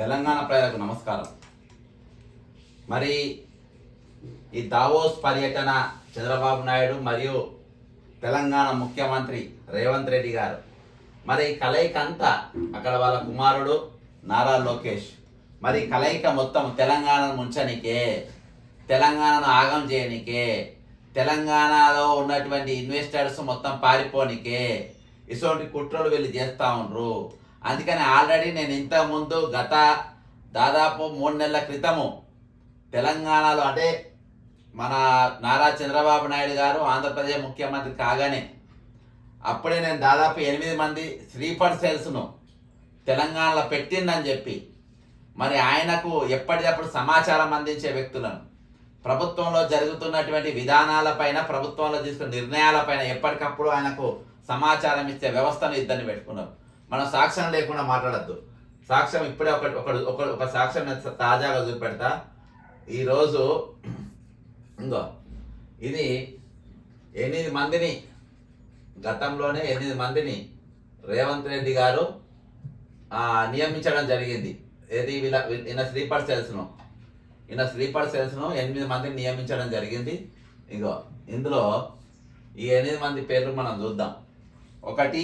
తెలంగాణ ప్రజలకు నమస్కారం. మరి ఈ దావోస్ పర్యటన చంద్రబాబు నాయుడు మరియు తెలంగాణ ముఖ్యమంత్రి రేవంత్ రెడ్డి గారు. మరి కలయిక అంతా అక్కడ వాళ్ళ కుమారుడు నారా లోకేష్. మరి కలయిక మొత్తం తెలంగాణను ముంచనికే తెలంగాణను ఆగం చేయనికే తెలంగాణలో ఉన్నటువంటి ఇన్వెస్టర్స్ మొత్తం పారిపోనికే ఇటువంటి కుట్రలు వీళ్ళు చేస్తూ ఉండరు. అందుకని ఆల్రెడీ నేను ఇంతకుముందు గత దాదాపు మూడు నెలల క్రితము తెలంగాణలో అంటే మన నారా చంద్రబాబు నాయుడు గారు ఆంధ్రప్రదేశ్ ముఖ్యమంత్రి కాగానే అప్పుడే నేను దాదాపు ఎనిమిది మంది స్లీపర్ సెల్స్ను తెలంగాణలో పెట్టిందని చెప్పి మరి ఆయనకు ఎప్పటికప్పుడు సమాచారం అందించే వ్యక్తులను ప్రభుత్వంలో జరుగుతున్నటువంటి విధానాలపైన ప్రభుత్వంలో తీసుకున్న నిర్ణయాలపైన ఎప్పటికప్పుడు ఆయనకు సమాచారం ఇచ్చే వ్యవస్థను ఇద్దరిని పెట్టుకున్నారు. మనం సాక్ష్యం లేకుండా మాట్లాడద్దు. సాక్ష్యం ఇప్పుడే ఒక ఒక ఒక సాక్ష్యం నేను తాజాగా చూపెడతా ఈరోజు ఇంకో. ఇది ఎనిమిది మందిని గతంలోనే ఎనిమిది మందిని రేవంత్ రెడ్డి గారు నియమించడం జరిగింది. ఏది వీళ్ళ ఈయన స్లీపర్ సెల్స్ను. ఈయన స్లీపర్ సెల్స్ను ఎనిమిది మందిని నియమించడం జరిగింది. ఇగో ఇందులో ఈ ఎనిమిది మంది పేర్లు మనం చూద్దాం. ఒకటి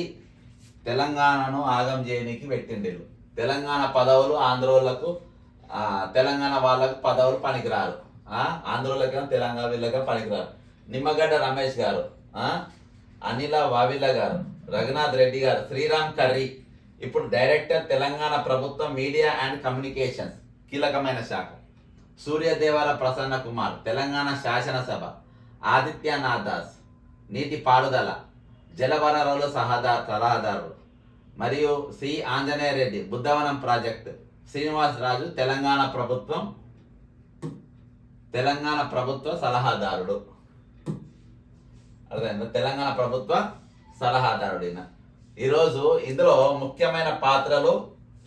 తెలంగాణను ఆగం చేయనీకి పెట్టిండేరు. తెలంగాణ పదవులు ఆంధ్రోళ్ళకు తెలంగాణ వాళ్ళకు పదవులు పనికిరారు. ఆ, ఆంధ్రోళ్ళకేమో తెలంగాణ వీళ్ళకే పనికిరారు. నిమ్మగడ్డ రమేష్ గారు అనిల వావిల గారు రఘునాథ్ రెడ్డి గారు శ్రీరామ్ కర్రీ. ఇప్పుడు డైరెక్టర్ తెలంగాణ ప్రభుత్వం మీడియా అండ్ కమ్యూనికేషన్స్ కీలకమైన శాఖ. సూర్యదేవర ప్రసన్న కుమార్ తెలంగాణ శాసనసభ ఆదిత్యనాథ్ దాస్ నీటి పారుదల జలవనరులు సహదా సలహాదారులు మరియు సి. ఆంజనేయ రెడ్డి బుద్ధవనం ప్రాజెక్ట్. శ్రీనివాస్ రాజు తెలంగాణ ప్రభుత్వం తెలంగాణ ప్రభుత్వ సలహాదారుడు. అర్థమైందా? తెలంగాణ ప్రభుత్వ సలహాదారుడు ఈయన ఈరోజు ఇందులో ముఖ్యమైన పాత్రలు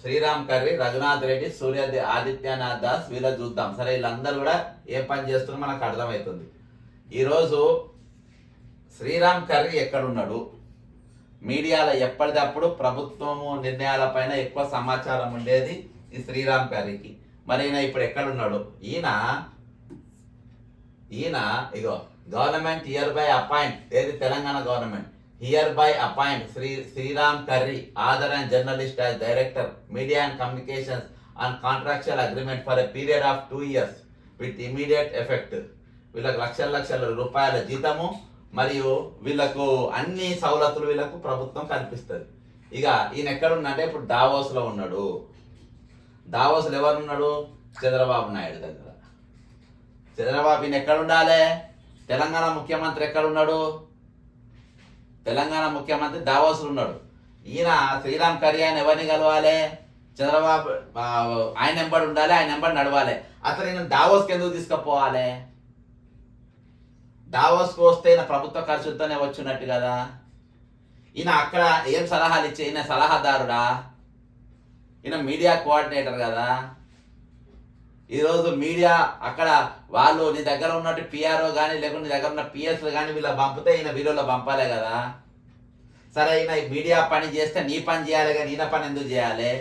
శ్రీరామ్ కర్రీ రఘునాథ్ రెడ్డి సూర్య ఆదిత్యనాథ్ దాస్ వీళ్ళ చూద్దాం. సరే వీళ్ళందరూ కూడా ఏ పని చేస్తున్నారో మనకు అర్థమవుతుంది. ఈరోజు శ్రీరామ్ కర్రీ ఎక్కడున్నాడు? మీడియాలో ఎప్పటికప్పుడు ప్రభుత్వము నిర్ణయాలపైన ఎక్కువ సమాచారం ఉండేది ఈ శ్రీరామ్ కర్రీకి. మరి ఈయన ఇప్పుడు ఎక్కడున్నాడు? ఈయన ఈయన ఇగో గవర్నమెంట్ హియర్ బై అపాయింట్ ఏది Telangana government? Here by appoint Shri Sriram Karri other and journalist as director media and communications and contractual agreement for a period of two years with immediate effect వీళ్ళకి లక్షల లక్షల రూపాయల జీతము మరియు వీళ్ళకు అన్ని సవలతులు వీళ్ళకు ప్రభుత్వం కల్పిస్తుంది. ఇక ఈయన ఎక్కడున్నాడే ఇప్పుడు దావోస్లో ఉన్నాడు. దావోస్లో ఎవరున్నాడు? చంద్రబాబు నాయుడు దగ్గర. చంద్రబాబు ఈయన ఎక్కడుండాలి? తెలంగాణ ముఖ్యమంత్రి ఎక్కడ ఉన్నాడు తెలంగాణ ముఖ్యమంత్రి దావోస్లో ఉన్నాడు. ఈయన శ్రీరామ్ కర్రీ ఎవరిని కలవాలి? చంద్రబాబు ఆయన ఎంబడి ఉండాలి ఆయన ఎంబడి నడవాలి. అసలు ఈయన దావోస్కి ఎందుకు తీసుకుపోవాలి? దావోస్కు వస్తే ఈయన ప్రభుత్వ ఖర్చులతోనే వచ్చినట్టు కదా. ఈయన అక్కడ ఏం సలహాలు ఇచ్చే ఈయన సలహాదారుడా? ఈయన మీడియా కోఆర్డినేటర్ కదా. ఈరోజు మీడియా అక్కడ వాళ్ళు నీ దగ్గర ఉన్నట్టు పిఆర్ఓ కానీ లేకుంటే నీ దగ్గర ఉన్న పిఎస్లు కానీ వీళ్ళ పంపితే ఈయన వీడియోలో పంపాలే కదా. సరే ఈయన మీడియా పని చేస్తే నీ పని చేయాలి కానీ ఈయన పని ఎందుకు చేయాలి?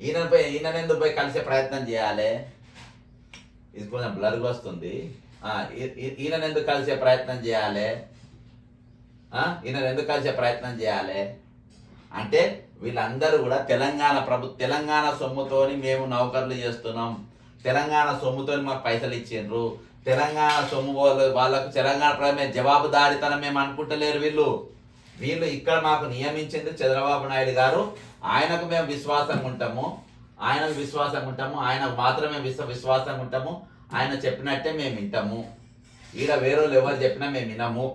ఈయన పోయి ఈయన ఎందుకు పోయి కలిసే ప్రయత్నం చేయాలి? ఇది కొంచెం బ్లర్గా వస్తుంది. ఈయన ఎందుకు కలిసే ప్రయత్నం చేయాలి? ఈయన ఎందుకు కలిసే ప్రయత్నం చేయాలి? అంటే వీళ్ళందరూ కూడా తెలంగాణ ప్రభు తెలంగాణ సొమ్ముతోని మేము నౌకర్లు చేస్తున్నాం. తెలంగాణ సొమ్ముతోని మాకు పైసలు ఇచ్చిండ్రు. తెలంగాణ సొమ్ము వాళ్ళు వాళ్ళకు తెలంగాణ ప్రజల జవాబుదారితనం మేము అనుకుంటలేరు వీళ్ళు. వీళ్ళు ఇక్కడ మాకు నియమించింది చంద్రబాబు నాయుడు గారు. ఆయనకు మేము విశ్వాసంగా ఉంటాము. ఆయనకు విశ్వాసంగా ఉంటాము. ఆయనకు మాత్రమే విశ్వ విశ్వాసంగా ఉంటాము. ఆయన చెప్పినట్టే మేము వింటాము. ఈడ వేరే ఎవరు చెప్పినా మేము వినము.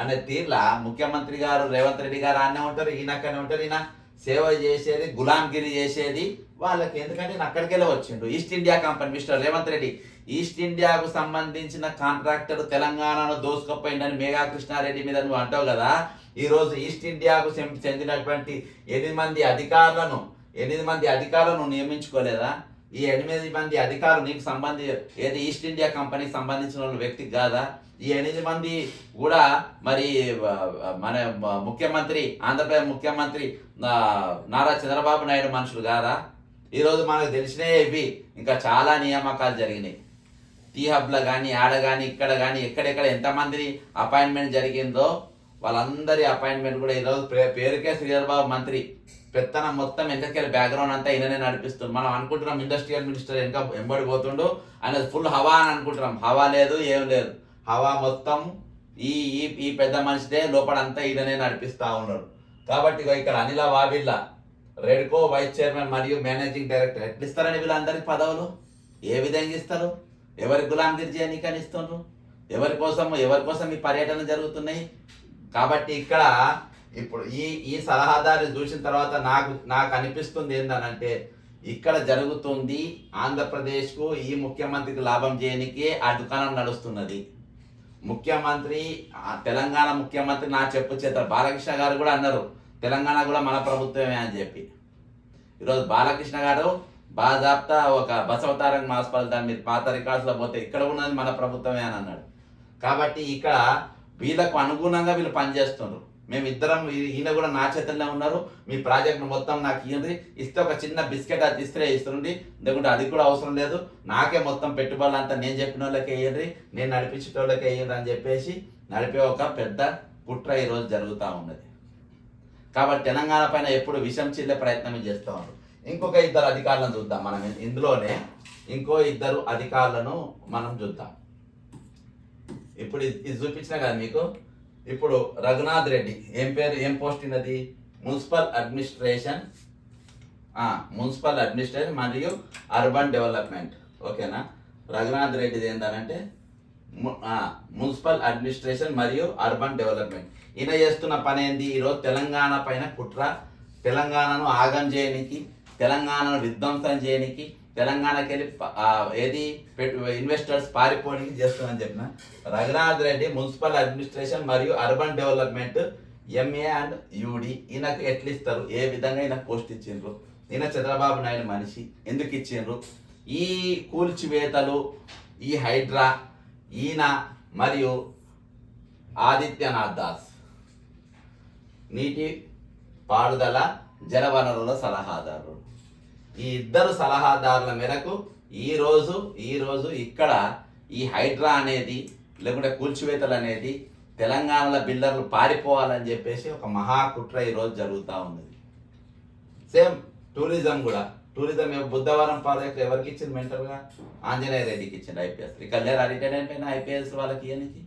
అనే తీర్లా ముఖ్యమంత్రి గారు రేవంత్ రెడ్డి గారు ఆనే ఉంటారు ఈయనక్కనే ఉంటారు. ఈయన సేవ చేసేది గులాంగిరి చేసేది వాళ్ళకి. ఎందుకంటే ఈయన అక్కడికెళ్ళి వచ్చిండు. East India company mister Revanth Reddy. East ఇండియాకు సంబంధించిన కాంట్రాక్టర్ తెలంగాణలో దోసుకపోయిందని మేఘా కృష్ణారెడ్డి మీద నువ్వు అంటావు కదా. ఈరోజు ఈస్ట్ ఇండియాకు చెందినటువంటి ఎనిమిది మంది అధికారులను ఎనిమిది మంది అధికారులను నియమించుకోలేదా? ఈ ఎనిమిది మంది అధికారులు నీకు సంబంధి ఏది ఈస్ట్ ఇండియా కంపెనీకి సంబంధించిన వ్యక్తి కాదా? ఈ ఎనిమిది మంది కూడా మరి మన ముఖ్యమంత్రి ఆంధ్రప్రదేశ్ ముఖ్యమంత్రి నారా చంద్రబాబు నాయుడు మనుషులు కాదా? ఈరోజు మనకు తెలిసినవి ఇవి. ఇంకా చాలా నియామకాలు జరిగినాయి. టీ హబ్లో కానీ ఆడ కానీ ఇక్కడ కానీ ఎక్కడెక్కడ ఎంతమందిని అపాయింట్మెంట్ జరిగిందో వాళ్ళందరి అపాయింట్మెంట్ కూడా ఈరోజు పే- పేరుకే శ్రీధర్ బాబు మంత్రి. పెత్తనం మొత్తం వెనకకెళ్ళి బ్యాక్గ్రౌండ్ అంతా ఈయననే నడిపిస్తుంది మనం అనుకుంటున్నాం ఇండస్ట్రియల్ మినిస్టర్ వెనక ఎంబడి పోతుండు. ఫుల్ హవా అని అనుకుంటున్నాం. హవా లేదు ఏం లేదు. హవా మొత్తం ఈ ఈ ఈ పెద్ద మనిషిదే లోపల అంతా ఈయననే నడిపిస్తూ ఉన్నారు కాబట్టి ఇక్కడ Anila Vavilla REDCO vice chairman మరియు మేనేజింగ్ డైరెక్టర్ ఎట్లా ఇస్తారని వీళ్ళందరికీ పదవులు? ఏ విధంగా ఇస్తారు? ఎవరి గులాంగిరి చేయనీకని ఇస్తుండ్రు? ఎవరి కోసం ఎవరి కోసం ఈ పర్యటన జరుగుతున్నాయి? కాబట్టి ఇక్కడ ఇప్పుడు ఈ ఈ సలహాదారు చూసిన తర్వాత నాకు నాకు అనిపిస్తుంది ఏంటనంటే ఇక్కడ జరుగుతుంది ఆంధ్రప్రదేశ్కు ఈ ముఖ్యమంత్రికి లాభం చేయనికే ఆ దుకాణం నడుస్తున్నది. ముఖ్యమంత్రి తెలంగాణ ముఖ్యమంత్రి నా చెప్పు చేత బాలకృష్ణ గారు కూడా అన్నారు తెలంగాణ కూడా మన ప్రభుత్వమే అని చెప్పి. ఈరోజు బాలకృష్ణ గారు బాజాప్తా ఒక బసవతారంగ హాస్పిటల్ దాని మీరు పాత రికార్డ్స్లో పోతే ఇక్కడ ఉన్నది మన ప్రభుత్వమే అని అన్నాడు. కాబట్టి ఇక్కడ వీళ్ళకు అనుగుణంగా వీళ్ళు పనిచేస్తున్నారు. మేము ఇద్దరం ఈయన కూడా నా చేతుల్లో ఉన్నారు. మీ ప్రాజెక్ట్ మొత్తం నాకు ఇవ్వండి ఇస్తే ఒక చిన్న బిస్కెట్ అది ఇస్తే ఇస్తుండీ ఎందుకంటే అది కూడా అవసరం లేదు. నాకే మొత్తం పెట్టుబడులు అంతా నేను చెప్పిన వాళ్ళకే వేయండి నేను నడిపించేటోళ్ళకే వేయండి అని చెప్పేసి నడిపే ఒక పెద్ద కుట్ర ఈరోజు జరుగుతూ ఉన్నది. కాబట్టి తెలంగాణ పైన ఎప్పుడు విషం చిల్లే ప్రయత్నం చేస్తూ ఉన్నారు. ఇంకొక ఇద్దరు అధికారులను చూద్దాం మనం. ఇందులోనే ఇంకో ఇద్దరు అధికారులను మనం చూద్దాం. ఇప్పుడు ఇది ఇది చూపించిన కదా మీకు? ఇప్పుడు రఘునాథ్ రెడ్డి ఏం పేరు ఏం పోస్ట్ ఉన్నది మున్సిపల్ అడ్మినిస్ట్రేషన్. మున్సిపల్ అడ్మినిస్ట్రేషన్ మరియు అర్బన్ డెవలప్మెంట్. ఓకేనా? రఘునాథ్ రెడ్డిది ఏంటంటే మున్సిపల్ అడ్మినిస్ట్రేషన్ మరియు అర్బన్ డెవలప్మెంట్. ఈయన చేస్తున్న పని ఏంది? ఈరోజు తెలంగాణ పైన కుట్ర. తెలంగాణను ఆగం చేయనికి తెలంగాణను విధ్వంసం చేయనికి తెలంగాణకి వెళ్ళి ఏది ఇన్వెస్టర్స్ పారిపోవడానికి చేస్తానని చెప్పిన రఘునాథ్ రెడ్డి మున్సిపల్ అడ్మినిస్ట్రేషన్ మరియు urban development MA and UD ఈయనకు ఎట్లా ఇస్తారు? ఏ విధంగా ఈయన పోస్ట్ ఇచ్చిండ్రు? ఈయన చంద్రబాబు నాయుడు మనిషి. ఎందుకు ఇచ్చిండ్రు? ఈ కూల్చివేతలు ఈ హైడ్రా ఈయన మరియు ఆదిత్యనాథ్ దాస్. నీటి పారుదల జలవనరుల సలహాదారుడు ఈ ఇద్దరు సలహాదారుల మేరకు ఈరోజు ఈరోజు ఇక్కడ ఈ హైడ్రా అనేది లేకుంటే కూల్చివేతలు అనేది తెలంగాణలో బిల్డర్లు పారిపోవాలని చెప్పేసి ఒక మహా కుట్ర ఈరోజు జరుగుతూ ఉన్నది. సేమ్ టూరిజం కూడా. టూరిజం ఏ- బుద్ధవరం ప్రాజెక్ట్ ఎవరికి ఇచ్చింది మెంటల్గా ఆంజనేయ రెడ్డికి ఇచ్చింది ఐపీఎస్. ఇక్కడ లేరు రిటైర్ అయిపోయిన ఐపీఎస్ వాళ్ళకి ఇయనికి.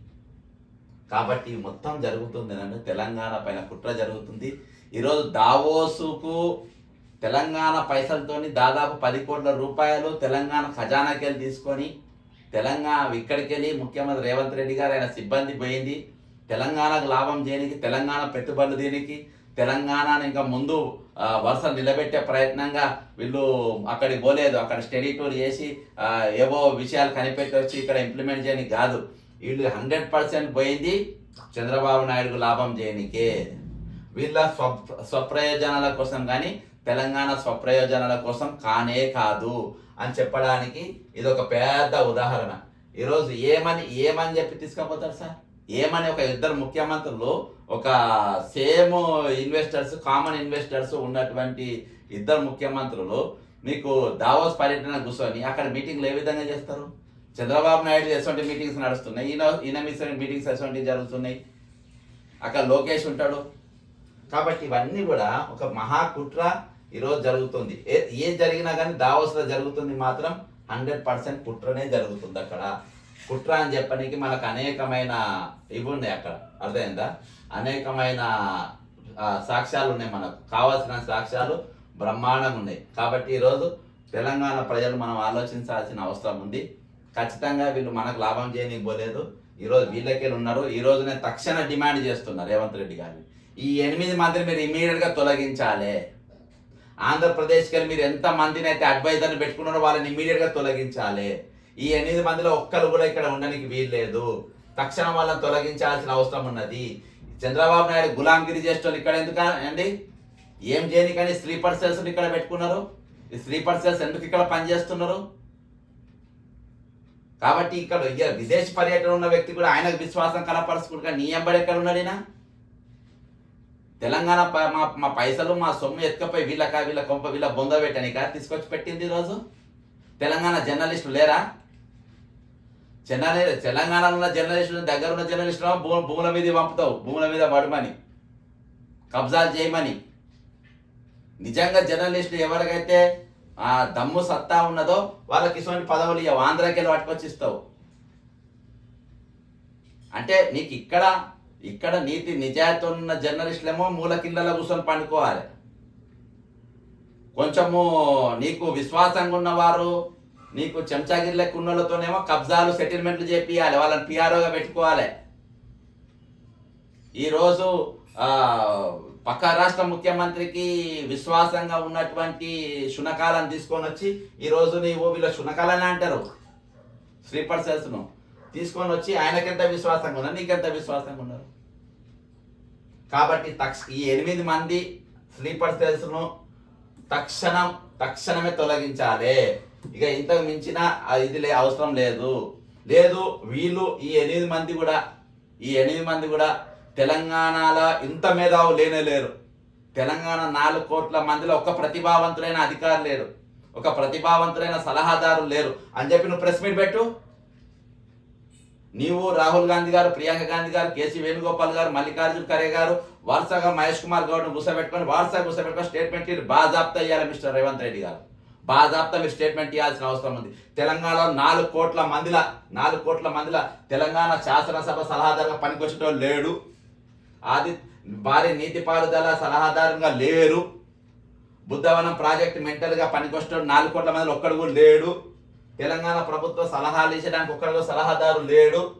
కాబట్టి మొత్తం జరుగుతుంది నన్ను తెలంగాణ పైన కుట్ర జరుగుతుంది. ఈరోజు దావోసుకు తెలంగాణ పైసలతోని దాదాపు పది కోట్ల రూపాయలు తెలంగాణ ఖజానాకి వెళ్ళి తీసుకొని తెలంగాణ ఇక్కడికి వెళ్ళి ముఖ్యమంత్రి రేవంత్ రెడ్డి గారు ఆయన సిబ్బంది పోయింది. తెలంగాణకు లాభం చేయడానికి తెలంగాణ పెట్టుబడులు దీనికి తెలంగాణను ఇంకా ముందు వరుస నిలబెట్టే ప్రయత్నంగా వీళ్ళు అక్కడికి పోలేదు. అక్కడ స్టడీ టూర్ చేసి ఏవో విషయాలు కనిపెట్టి వచ్చి ఇక్కడ ఇంప్లిమెంట్ చేయడానికి కాదు. వీళ్ళు హండ్రెడ్ పర్సెంట్ పోయింది చంద్రబాబు నాయుడుకు లాభం చేయనికే. వీళ్ళ స్వ స్వప్రయోజనాల కోసం కానీ తెలంగాణ స్వప్రయోజనాల కోసం కానే కాదు అని చెప్పడానికి ఇది ఒక పెద్ద ఉదాహరణ. ఈరోజు ఏమని ఏమని చెప్పి తీసుకుపోతారు సార్? ఏమని ఒక ఇద్దరు ముఖ్యమంత్రులు ఒక సేమ్ ఇన్వెస్టర్స్ కామన్ ఇన్వెస్టర్స్ ఉన్నటువంటి ఇద్దరు ముఖ్యమంత్రులు మీకు దావోస్ పర్యటన కూర్చొని అక్కడ మీటింగ్లు ఏ విధంగా చేస్తారు? చంద్రబాబు నాయుడు ఎటువంటి మీటింగ్స్ నడుస్తున్నాయి ఈయన ఈయన మిశ్ర మీటింగ్స్ ఎటువంటి జరుగుతున్నాయి. అక్కడ లోకేష్ ఉంటాడు. కాబట్టి ఇవన్నీ కూడా ఒక మహాకుట్ర ఈరోజు జరుగుతుంది. ఏ ఏ జరిగినా కానీ దావోస్లో జరుగుతుంది మాత్రం హండ్రెడ్ పర్సెంట్ కుట్రనే జరుగుతుంది అక్కడ. కుట్ర అని చెప్పడానికి మనకు అనేకమైన ఇవి ఉన్నాయి అక్కడ. అర్థమైందా? అనేకమైన సాక్ష్యాలు ఉన్నాయి మనకు. కావాల్సిన సాక్ష్యాలు బ్రహ్మాండంగా ఉన్నాయి. కాబట్టి ఈరోజు తెలంగాణ ప్రజలు మనం ఆలోచించాల్సిన అవసరం ఉంది. ఖచ్చితంగా వీళ్ళు మనకు లాభం చేయనీకి పోలేదు ఈరోజు వీళ్ళకే ఉన్నారు. ఈ రోజు నేను తక్షణ డిమాండ్ చేస్తున్నారు రేవంత్ రెడ్డి గారిని ఈ ఎనిమిది మందిని మీరు ఇమీడియట్గా తొలగించాలి. ఆంధ్రప్రదేశ్కి వెళ్ళి మీరు ఎంత మందిని అయితే అడ్వైజర్ని పెట్టుకున్నారో వాళ్ళని ఇమీడియట్గా తొలగించాలి. ఈ ఎనిమిది మందిలో ఒక్కరు కూడా ఇక్కడ ఉండడానికి వీల్లేదు తక్షణం వాళ్ళని తొలగించాల్సిన అవసరం ఉన్నది. చంద్రబాబు నాయుడు గులాంగిరి చేసేటోళ్ళు ఇక్కడ ఎందుకు అండి? ఏం చేయనికని స్లీపర్ సెల్స్ ఇక్కడ పెట్టుకున్నారు? ఈ స్లీపర్ సెల్స్ ఎందుకు ఇక్కడ పనిచేస్తున్నారు? కాబట్టి ఇక్కడ ఇక విదేశీ పర్యటన ఉన్న వ్యక్తి కూడా ఆయనకు విశ్వాసం కలపరుచుకుంటా నీ ఎంబడి ఎక్కడ ఉన్నాడినా తెలంగాణ మా మా పైసలు మా సొమ్ము ఎత్తుకపోయి వీళ్ళక వీళ్ళ కొంప వీళ్ళ బొంద పెట్టనిక తీసుకొచ్చి పెట్టింది ఈరోజు? తెలంగాణ జర్నలిస్టులు లేరా? జర్నలి తెలంగాణలో ఉన్న జర్నలిస్టులు దగ్గర ఉన్న జర్నలిస్టులు భూ భూముల మీద పంపుతావు. భూముల మీద పడమని. కబ్జాలు చేయమని. నిజంగా జర్నలిస్టులు ఎవరికైతే ఆ దమ్ము సత్తా ఉన్నదో వాళ్ళకి ఇటువంటి పదవులు ఇవ్వవు ఆంధ్రాకి వెళ్ళి పట్టుకొచ్చి ఇస్తావు. అంటే నీకు ఇక్కడ ఇక్కడ నీతి నిజాయితీ ఉన్న జర్నలిస్టులేమో మూల కిందలో కూర్చొని పండుకోవాలి. కొంచెము నీకు విశ్వాసంగా ఉన్నవారు నీకు చెంచాగిరిలకు ఉన్న కబ్జాలు సెటిల్మెంట్లు చేపియాలి. వాళ్ళని పిఆర్ఓగా పెట్టుకోవాలి. ఈరోజు పక్క రాష్ట్ర ముఖ్యమంత్రికి విశ్వాసంగా ఉన్నటువంటి శునకాలను తీసుకొని వచ్చి ఈరోజు నీవు వీళ్ళ శునకాలని అంటారు. స్లీపర్ సెల్స్ను తీసుకొని వచ్చి ఆయనకెంత విశ్వాసంగా ఉన్నారు? నీకెంత విశ్వాసంగా ఉన్నారు? కాబట్టి తక్ష ఈ ఎనిమిది మంది స్లీపర్ సెల్స్ను తక్షణం తక్షణమే తొలగించాలి. ఇక ఇంతకు మించిన ఇది లే అవసరం లేదు. లేదు వీళ్ళు ఈ ఎనిమిది మంది కూడా ఈ ఎనిమిది మంది కూడా తెలంగాణలో ఇంత మేధావు లేనే లేరు. తెలంగాణ నాలుగు కోట్ల మందిలో ఒక ప్రతిభావంతులైన అధికారులు లేరు. ఒక ప్రతిభావంతులైన సలహాదారులు లేరు. అని చెప్పి నువ్వు ప్రెస్ మీట్ పెట్టు. నీవు రాహుల్ గాంధీ గారు ప్రియాంక గాంధీ గారు కేసీ వేణుగోపాల్ గారు మల్లికార్జున ఖరే గారు వరుసగా మహేష్ కుమార్ గౌడ్ను గుసపెట్టుకొని వరుసగా గుసపెట్టుకొని స్టేట్మెంట్ ఇవ్వాలి బాజాప్తా ఇవ్వాలి మిస్టర్ రేవంత్ రెడ్డి గారు. బాజాప్తా మీరు స్టేట్మెంట్ ఇవ్వాల్సిన అవసరం ఉంది. తెలంగాణలో నాలుగు కోట్ల మందిల నాలుగు కోట్ల మందిల తెలంగాణ శాసనసభ సలహాదారుగా పనికొచ్చేటోళ్ళు లేడు. ఆది భారీ నీటిపారుదల సలహాదారుగా లేరు. బుద్ధవనం ప్రాజెక్ట్ మెంటల్గా పనికొచ్చిన నాలుగు కోట్ల మందిలో ఒక్కడు కూడా లేడు. తెలంగాణ ప్రభుత్వ సలహాలు ఇచ్చడానికి ఒక్కడో సలహాదారు లేడు.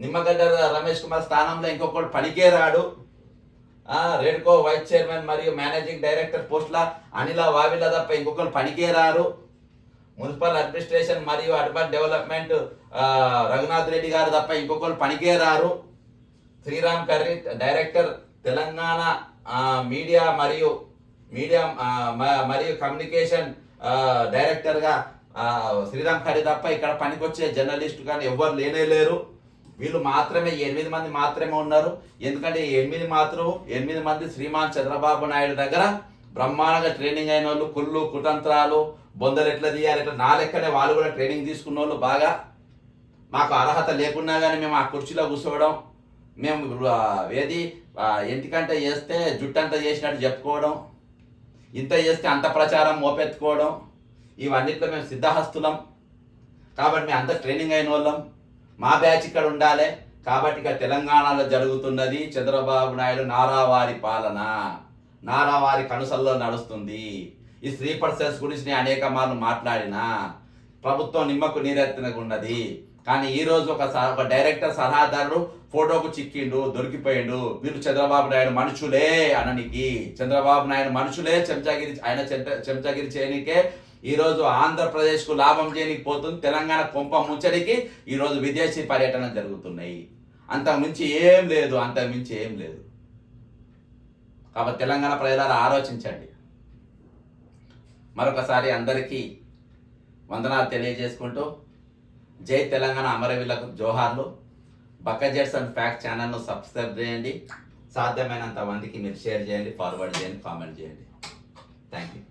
నిమ్మగడ్డ రమేష్ కుమార్ స్థానంలో ఇంకొకటి పనికే రాడు. రేడ్కో వైస్ చైర్మన్ మరియు మేనేజింగ్ డైరెక్టర్ పోస్టుల అనిల వావిల తప్ప ఇంకొకరు పనికే రారు. మున్సిపల్ అడ్మినిస్ట్రేషన్ మరియు అర్బన్ డెవలప్మెంట్ రఘునాథ్ రెడ్డి గారు తప్ప ఇంకొకరు పనికే రారు. శ్రీరామ్ కర్రీ డైరెక్టర్ తెలంగాణ మీడియా మరియు మీడియా మ- మరియు కమ్యూనికేషన్ డైరెక్టర్గా శ్రీరామ్ ఖరీ తప్ప ఇక్కడ పనికొచ్చే జర్నలిస్ట్ కానీ ఎవ్వరు లేనే లేరు. వీళ్ళు మాత్రమే ఎనిమిది మంది మాత్రమే ఉన్నారు. ఎందుకంటే ఎనిమిది మాత్రం ఎనిమిది మంది శ్రీమాన్ చంద్రబాబు నాయుడు దగ్గర బ్రహ్మాండంగా ట్రైనింగ్ అయిన వాళ్ళు కుళ్ళు కుతంత్రాలు బొందలు ఎట్లా తీయాలి ఎట్లా నా లెక్కనే వాళ్ళు కూడా ట్రైనింగ్ తీసుకున్న వాళ్ళు బాగా. మాకు అర్హత లేకున్నా కానీ మేము ఆ కుర్చీలో కూర్చోవడం మేము ఏది ఎంటికంటే చేస్తే జుట్టంతా చేసినట్టు చెప్పుకోవడం ఇంత చేస్తే అంత ప్రచారం మోపెత్తుకోవడం ఇవన్నిట్లో మేము సిద్ధహస్తులం. కాబట్టి మేము అంత ట్రైనింగ్ అయిన వాళ్ళం. మా బ్యాచ్ ఇక్కడ ఉండాలి. కాబట్టి ఇక తెలంగాణలో జరుగుతున్నది చంద్రబాబు నాయుడు నారావారి పాలన. నారావారి కనుసల్లో నడుస్తుంది. ఈ త్రీ పర్సెంట్స్ గురించి నేను అనేక మార్లు మాట్లాడినా. ప్రభుత్వం నిమ్మకు నీరెత్తనకున్నది కానీ ఈ రోజు ఒక స- ఒక డైరెక్టర్ సలహాదారుడు ఫోటోకు చిక్కిండు దొరికిపోయిండు. వీరు చంద్రబాబు నాయుడు మనుషులే అననికి. చంద్రబాబు నాయుడు మనుషులే చెంచాగిరి ఆయన చెంచాగిరి చేయనికే ఈ రోజు లాభం చేయనికి పోతుంది తెలంగాణ కొంప ముచ్చటికి ఈరోజు విదేశీ పర్యటన జరుగుతున్నాయి. అంతకుమించి ఏం లేదు అంతకుమించి ఏం లేదు. కాబట్టి తెలంగాణ ప్రజలారా ఆలోచించండి. మరొకసారి అందరికీ వందనాలు తెలియజేసుకుంటూ జై తెలంగాణ అమరవీళ్ళకు జోహార్లు. బక్కజెట్స్ అండ్ ఫ్యాక్ట్ ఛానల్ను సబ్స్క్రైబ్ చేయండి. సాధ్యమైనంత మందికి మీరు షేర్ చేయండి ఫార్వర్డ్ చేయండి కామెంట్ చేయండి. Thank you